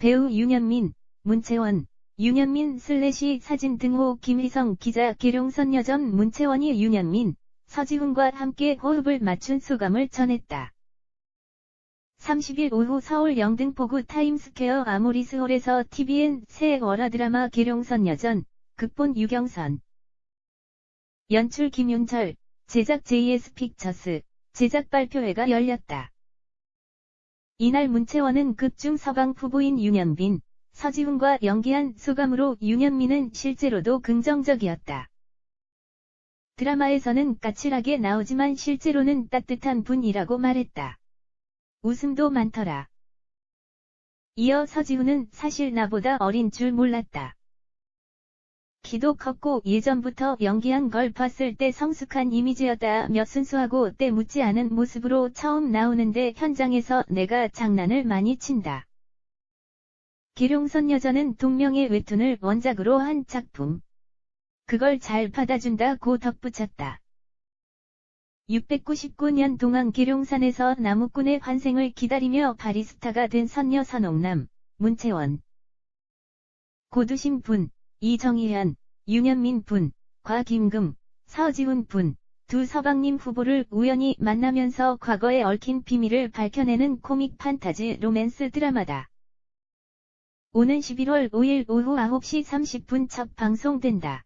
배우 윤현민, 문채원, 윤현민 슬래시 사진 등호 김희성 기자 계룡선여점 문채원이 윤현민, 서지훈과 함께 호흡을 맞춘 소감을 전했다. 30일 오후 서울 영등포구 타임스퀘어 아모리스홀에서 TVN 새 월화 드라마 계룡선 여전, 극본 유경선, 연출 김윤철, 제작 JS 픽처스, 제작 발표회가 열렸다. 이날 문채원은 극중 서방 후보인 윤현빈, 서지훈과 연기한 소감으로 윤현민은 실제로도 긍정적이었다. 드라마에서는 까칠하게 나오지만 실제로는 따뜻한 분이라고 말했다. 웃음도 많더라. 이어 서지훈은 사실 나보다 어린 줄 몰랐다. 키도 컸고 예전부터 연기한 걸 봤을 때 성숙한 이미지였다며 순수하고 때 묻지 않은 모습으로 처음 나오는데 현장에서 내가 장난을 많이 친다. 기룡선 여전은 동명의 웹툰을 원작으로 한 작품. 그걸 잘 받아준다고 덧붙였다. 699년 동안 기룡산에서 나무꾼의 환생을 기다리며 바리스타가 된 선녀 선옥남, 문채원. 고두심 분, 이정희현, 윤현민 분, 곽임금, 서지훈 분, 두 서방님 후보를 우연히 만나면서 과거에 얽힌 비밀을 밝혀내는 코믹 판타지 로맨스 드라마다. 오는 11월 5일 오후 9시 30분 첫 방송된다.